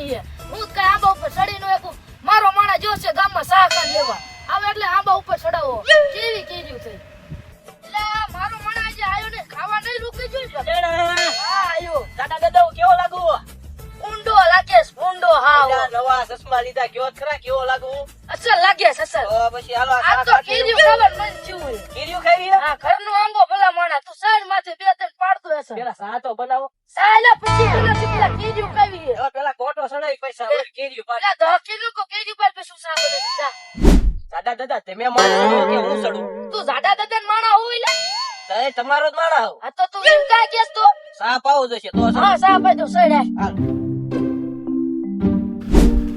લેવાની છે. હું જ કઈ આંબા ઉપર ચડીને એકું મારો માણા જોશે ગામમાં સાહકાર લેવા. આવે એટલે આંબા ઉપર ચડાવો. કેવી કીધું થઈ? એટલે મારો માણા આજે આયો ને ખાવા નહીં રૂકી જોઈ હા આયો. દાદા દાદા કેવો લાગુ ઊંડો લાગે છે, ઊંડો હા નવા ચશ્મા લીધા કેવો ખરા કેવો લાગુ અસલ લાગે છે, અસલ. પછી હાલો આ તો કીધું ખબર મન. કીર્યું ખાવી હા ઘરનો આંબો ભલા માણા તું સાર માથે બે ત્રણ પાડતો હશે? પેલા સાતો બનાવો. સાલા પછી પેલા પેલા કેર્યું ઉકાવી પેલા કોટો સડાઈ પૈસા કીર્યું પાછું. પેલા ધકેલું કો કેર્યું પર પછી શું સાંભળે દાદા દાદા તમે માણસ કે હું સડું? તું દાદા દાદા માણા હોય લે તો તમારો જ માણા હોવ આ તો તું એમ કા કેસ તો? સાપ આવો જશે તો હા સાપ આવો સડે. હાલ.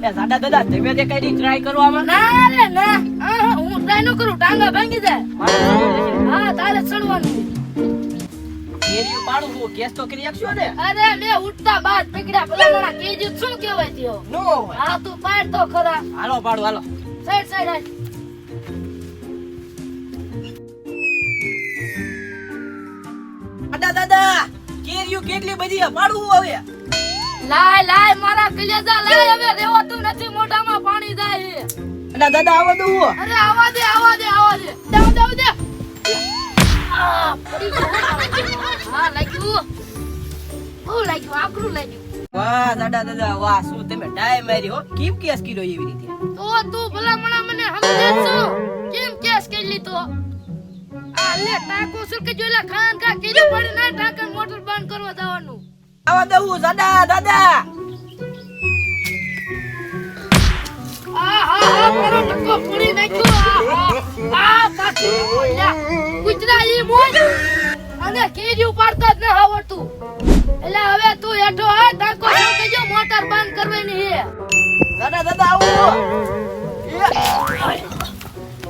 દાદા દાદા તમે કઈ ટ્રાય કરવામાં ના રે ના. હા ટ્રાય ન કરું ટાંગા ભાંગી જાય. હા તારે ચડવાનું કીર્યું પાડું હું કેસ તો કરી શકશો ને? અરે મેં ઉઠતા બાદ પકડ્યા પેલા માણા કેર્યું શું કહેવાય ત્યો નો આ તું પાડ તો ખરા. હાલો પાડું હાલો. સાઈડ સાઈડ હાલ. દાદા દાદા કેરીયું કેટલી બધી છે? પાડવું હવે. લાય લાય મારા કલેજા લાય હવે રેવાતું નથી મોઢામાં પાણી જાય. દાદા આવો દઉં અરે આવા હા લાગ્યું બહુ લાગ્યું આકરું લાગ્યું વાહ દાદા દાદા વાહ શું તમે ડાય મારી હો કેમ કેસ કર્યો એવી રીતે તો તું ભલા મણા મને સમજે કેમ કેસ કરી લીધો આ લે ટાકો સર કે જોઈલા ખાન કા કીધું પડે ના ટાકન મોટર બંધ કરવા જવાનું આવા દઉં દાદા દાદા આ હા હા મારો ટકો પૂરી નાખ્યો આ આ કાચી ગુજરાતી અને કેરી પાડતા જ ન આવડતું. એટલે હવે તું હેઠો આ ટાકો સર કે જો મોટર બંધ કરવાની હે. દાદા દાદા આવો.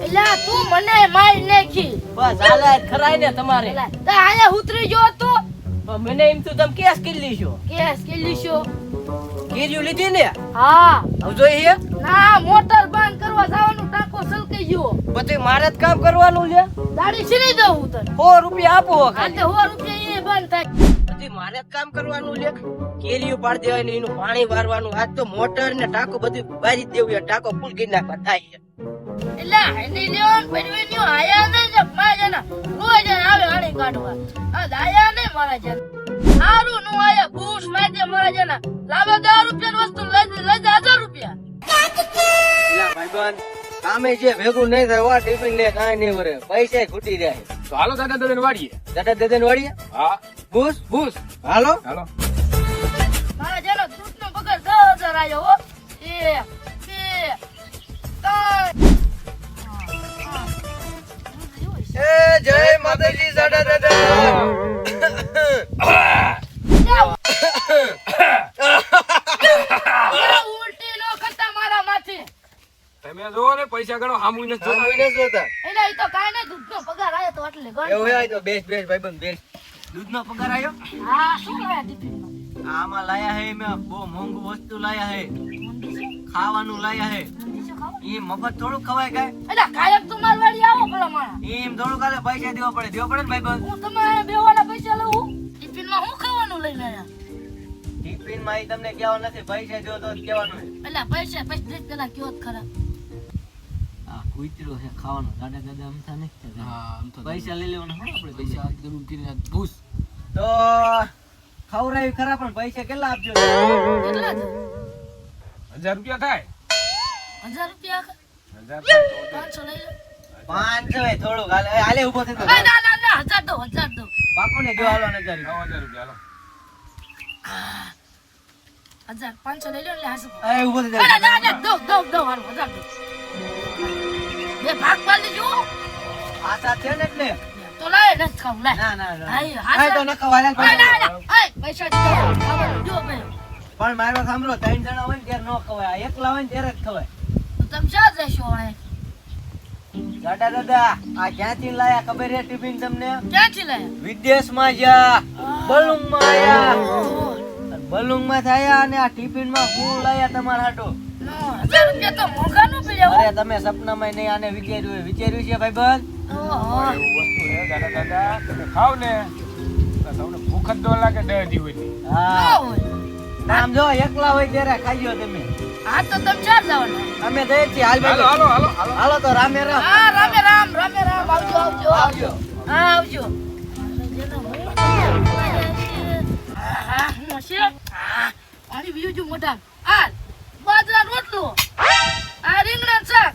એટલે તું મને મારી નાખી. બસ હાલે ખરાય ને તમારે. તો આયા ઉતરી જો તો મને એમ તું તમ કેસ કરી લીશો કેસ કે લીશો કેરીયું લીધી ને? હા. હવે હે. ના મોટર બંધ કરવા જવાનું ટાંકો સલકી ગયો. પછી મારે જ કામ કરવાનું છે? દાડી છીની દઉં હું તને. સો રૂપિયા આપો ખાલી. તે સો રૂપિયા એ બંધ થાય. પછી મારે જ કામ કરવાનું છે? કેરીઓ પાડી ને એનું પાણી વારવાનું. આજ તો મોટર ને ટાંકો બધું બારી દેવું. ટાંકો ફૂલ ગીર નાખવા થાય છે. એટલે એની લેવન પરવીન્યું આયા નહીં ને મારા જણા રોજ આવે હાણી કાઢવા. આ દાયા નહીં મારા જણા સારું નું આયા બૂસ માજે મારા જણા લાવે દસ રૂપિયા વસ્તુ લઈ લઈ દે હજાર રૂપિયા. ભાઈબંધ કામે જે ભેગું નહીં થાય વા ટિફિન ને કાંઈ નહીં વરે. પૈસા ખૂટી જાય. તો હાલો દાદા દાદા વાડીએ દાદા દાદા ને વાળીએ? હા. બુસ બુસ હાલો. હાલો. મારા જણા દૂધનો પગાર દસ હજાર આવ્યો હો. માતાજી સાડા દાદા તમે જોવો ને પૈસા ગણો હામું ને જોતા ને જોતા એટલે ઈ તો કાઈ ને દૂધનો પગાર આવ્યો તો એટલે ગણ. એવું હોય તો બેસ બેસ ભાઈબંધ બેસ દૂધનો પગાર આવ્યો હા શું લાયા ટિફિનમાં? આમાં લાયા હે મેં બહુ મોંઘુ વસ્તુ લાયા હે ખાવાનું લાયા હે? ઈ મફત થોડું ખવાય કાંઈ. એટલે કાયક તો માર વાડી આવો ભલા મારા. એમ થોડું કાલે પૈસા દેવા પડે. દેવા પડે ને ભાઈબંધ હું તમારે બેવાના પૈસા લઉં ટિફિનમાં હું ખાવાનું લઈને આયા? ટિફિનમાં ઈ તમને કહેવાનું નથી. પૈસા જો તો કહેવાનું છે. એટલે પૈસા પૈસા પેલા કયો ખરા. કૂતરો છે ખાવાનું. દાદા દાદા અમથા નહીં હા આમ તો પૈસા લઈ લેવાના આપણે પૈસા જરૂર કરીને બુસ તો ખવડાવી ખરા પણ પૈસા કેટલા આપજો? કેટલા હજાર રૂપિયા થાય. હજાર રૂપિયા પાંચસો લઈ લો. પાંચ હોય હાલે. હાલે ઊભો થઈ તો ના ના ના હજાર દો હજાર દો. પાકો ને જો હાલો હજાર રૂપિયા હાલો. હજાર પાંચસો લઈ લો એટલે હાસુ. એ ઊભો થઈ ના ના ના દો દો દો હાલો હજાર દો. બે ભાગ પાડી જો આ સાથે ને એટલે? તો લાય ખાવું લાય ના ના ના. હા તો ન ના ના. ના પૈસા જ જો પણ મારો વાત સાંભળો ત્રણ જણા હોય ને ત્યારે ન ખવાય. એકલા હોય ને ત્યારે જ ખવાય. તમે શા જશો હવે દાદા દાદા આ ક્યાંથી લાયા? ખબર છે ટિફિન તમને? ક્યાંથી લાયા? વિદેશમાં જા બલુંગમાં આયા. ઓહો. બલુંગમાં થયા અને આ ટિફિનમાં શું લાયા તમારા હાટો. હજાર રૂપિયા તો મોંઘા નો પડ્યા અરે તમે સપનામાં નહીં આને વિચાર્યું વિચાર્યું છે ભાઈ. એવું વસ્તુ છે દાદા દાદા. તમે ખાવ ને. તમને ભૂખ જ ન લાગે હા. આમ જો એકલા હોય ત્યારે ખાઈયો તમે. હા તો તમે ચાર જવાના. અમે જઈએ છીએ. હાલ હાલો હાલો હાલો હાલો. હાલો તો રામે રામ. હા રામે રામ રામે રામ. આવજો આવજો. આવજો. હા આવજો. હા, હા, હું મોટા. આ બાજરા રોટલો. આ રીંગણા શાક.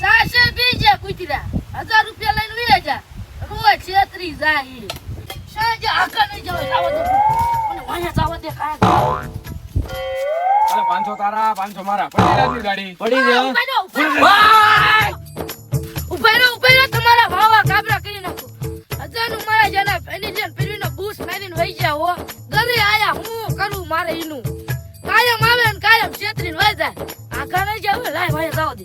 સાસે બીજે કૂતરા. હજાર રૂપિયા લઈને વીએ જા. રોજ છેતરી જાય. સાંજે આખા નહીં જવાય. લાવો તો. મને વાયા જાવા દે કાંઈ. પાંચસો તારા પાંચસો મારા. પડી ગાડી. પડી જાય ઊભા રહો, ઊભા રહો. ઊભા રહો, ઊભા રહો, તમારા વાવા કાબરા કરી નાખો. હજારનું મારા જેના પેલી જેમ પેલીનો બૂસ મારીને વહી ગયા હો. ઘરે આયા હું કરું મારે ઈનું? કાયમ આવે ને કાયમ છેતરીને વહી જાય. આખા નહીં જાવ લાય ભાઈ જાવ દે.